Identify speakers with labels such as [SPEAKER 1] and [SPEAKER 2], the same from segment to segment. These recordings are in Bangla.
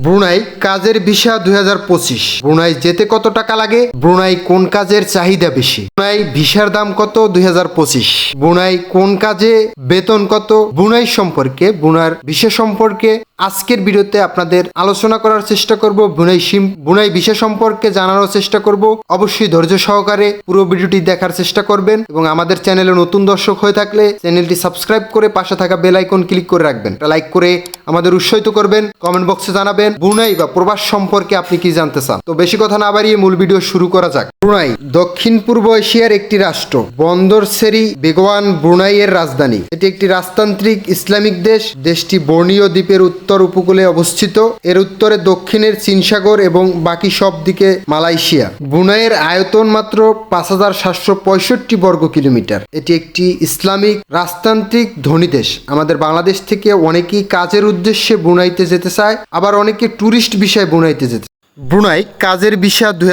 [SPEAKER 1] ব্রুনাই কাজের ভিসা দুই হাজার পঁচিশ। ব্রুনাই যেতে কত টাকা লাগে? ব্রুনাই কোন কাজের চাহিদা বেশি? ব্রুনাই ভিসার দাম কত? দুই হাজার পঁচিশ। ব্রুনাই কোন কাজে বেতন কত? ব্রুনাই সম্পর্কে, ব্রুনার ভিসা সম্পর্কে আজকের ভিডিওতে আপনাদের আলোচনা করার চেষ্টা করব বুনাই সিম বুনাই বিষয় সম্পর্কে জানানোর চেষ্টা করব। অবশ্যই ধৈর্য সহকারে পুরো ভিডিওটি দেখার চেষ্টা করবেন এবং আমাদের চ্যানেলে নতুন দর্শক হয়ে থাকলে চ্যানেলটি সাবস্ক্রাইব করে পাশে থাকা বেল আইকন ক্লিক করে রাখবেন। লাইক করে আমাদের উৎসাহিত করবেন, কমেন্ট বক্সে জানাবেন বুনাই বা প্রবাস সম্পর্কে আপনি কি জানতে চান। তো বেশি কথা না বাড়িয়ে মূল ভিডিও শুরু করা যাক। ব্রুনাই দক্ষিণ পূর্ব এশিয়ার একটি রাষ্ট্র, বন্দর সেরি বেগওয়ান ব্রুনাইয়ের রাজধানী। এটি একটি রাজতান্ত্রিক ইসলামিক দেশ। দেশটি বর্ণীয় দ্বীপের উত্তর উপকূলে অবস্থিত। এর উত্তরে দক্ষিণের চীন সাগর এবং বাকি সব দিকে মালয়েশিয়া। ব্রুনাইয়ের আয়তন মাত্র পাঁচ হাজার সাতশো পঁয়ষট্টি বর্গ কিলোমিটার। এটি একটি ইসলামিক রাজতান্ত্রিক ধনী দেশ। আমাদের বাংলাদেশ থেকে অনেকেই কাজের উদ্দেশ্যে ব্রুনাইতে যেতে চায়, আবার অনেকে ট্যুরিস্ট বিষয়ে ব্রুনাইতে যেতে ব্রুনাই কাজের ভিসা দুই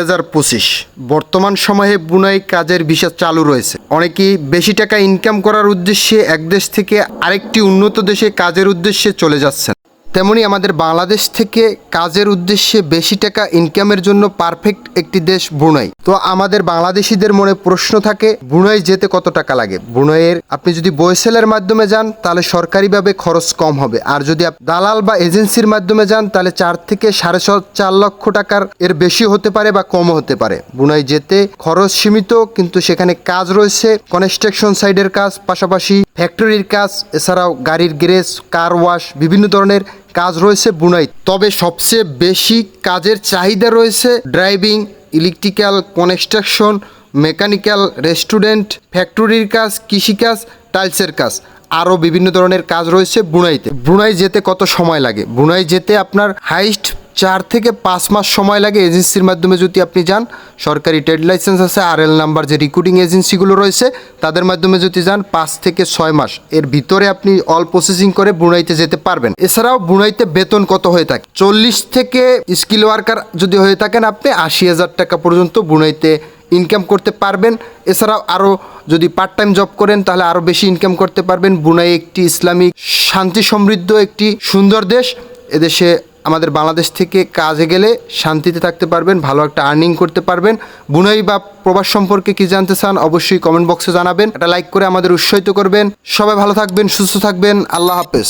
[SPEAKER 1] বর্তমান সময়ে ব্রুনাই কাজের ভিসা চালু রয়েছে। অনেকেই বেশি টাকা ইনকাম করার উদ্দেশ্যে এক দেশ থেকে আরেকটি উন্নত দেশে কাজের উদ্দেশ্যে চলে যাচ্ছেন। তেমনি আমাদের বাংলাদেশ থেকে কাজের উদ্দেশ্যে বেশি টাকা ইনকামের জন্য পারফেক্ট একটি দেশ ব্রুনাই। তো আমাদের বাংলাদেশিদের মনে প্রশ্ন থাকে, ব্রুনাই যেতে কত টাকা লাগে? ব্রুনাইয়ের আপনি যদি বয়সেলের মাধ্যমে যান, তাহলে সরকারিভাবে খরচ কম হবে। আর যদি দালাল বা এজেন্সির মাধ্যমে যান, তাহলে চার থেকে সাড়ে ছ চার লক্ষ টাকার এর বেশি হতে পারে বা কমও হতে পারে। ব্রুনাই যেতে খরচ সীমিত, কিন্তু সেখানে কাজ রয়েছে কনস্ট্রাকশন সাইডের কাজ, পাশাপাশি ফ্যাক্টরির কাজ, এছাড়াও গাড়ির গ্যারেজ কার ওয়াশ বিভিন্ন ধরনের কাজ রয়েছে বুনাই। তবে সবচেয়ে বেশি কাজের চাহিদা রয়েছে driving, electrical construction, mechanical restaurant, ফ্যাক্টরির কাজ, কৃষিকাজ, টাইলসের কাজ, আরও বিভিন্ন ধরনের কাজ রয়েছে বুনাইতে। বুনাই যেতে কত সময় লাগে? বুনাই যেতে আপনার হাইস্ট চার থেকে পাঁচ মাস সময় লাগে এজেন্সির মাধ্যমে যদি আপনি যান। সরকারি ট্রেড লাইসেন্স আছে আর এল নাম্বার যে রিক্রুটিং এজেন্সিগুলো রয়েছে, তাদের মাধ্যমে যদি যান পাঁচ থেকে ছয় মাস। এর ভিতরে আপনি অল প্রসেসিং করে বুনাইতে যেতে পারবেন। এছাড়াও বুনাইতে বেতন কত হয়ে থাকে? চল্লিশ থেকে স্কিল ওয়ার্কার যদি হয়ে থাকেন আপনি, আশি হাজার টাকা পর্যন্ত বুনাইতে ইনকাম করতে পারবেন। এছাড়াও আরও যদি পার্ট টাইম জব করেন, তাহলে আরও বেশি ইনকাম করতে পারবেন। বুনাই একটি ইসলামিক শান্তি সমৃদ্ধ একটি সুন্দর দেশ। এদেশে আমাদের বাংলাদেশ থেকে কাজে গেলে শান্তিতে থাকতে পারবেন, ভালো একটা আর্নিং করতে পারবেন। বুনাই বা প্রবাস সম্পর্কে কি জানতে চান অবশ্যই কমেন্ট বক্সে জানাবেন। একটা লাইক করে আমাদের উৎসাহিত করবেন। সবাই ভালো থাকবেন, সুস্থ থাকবেন। আল্লাহ হাফেজ।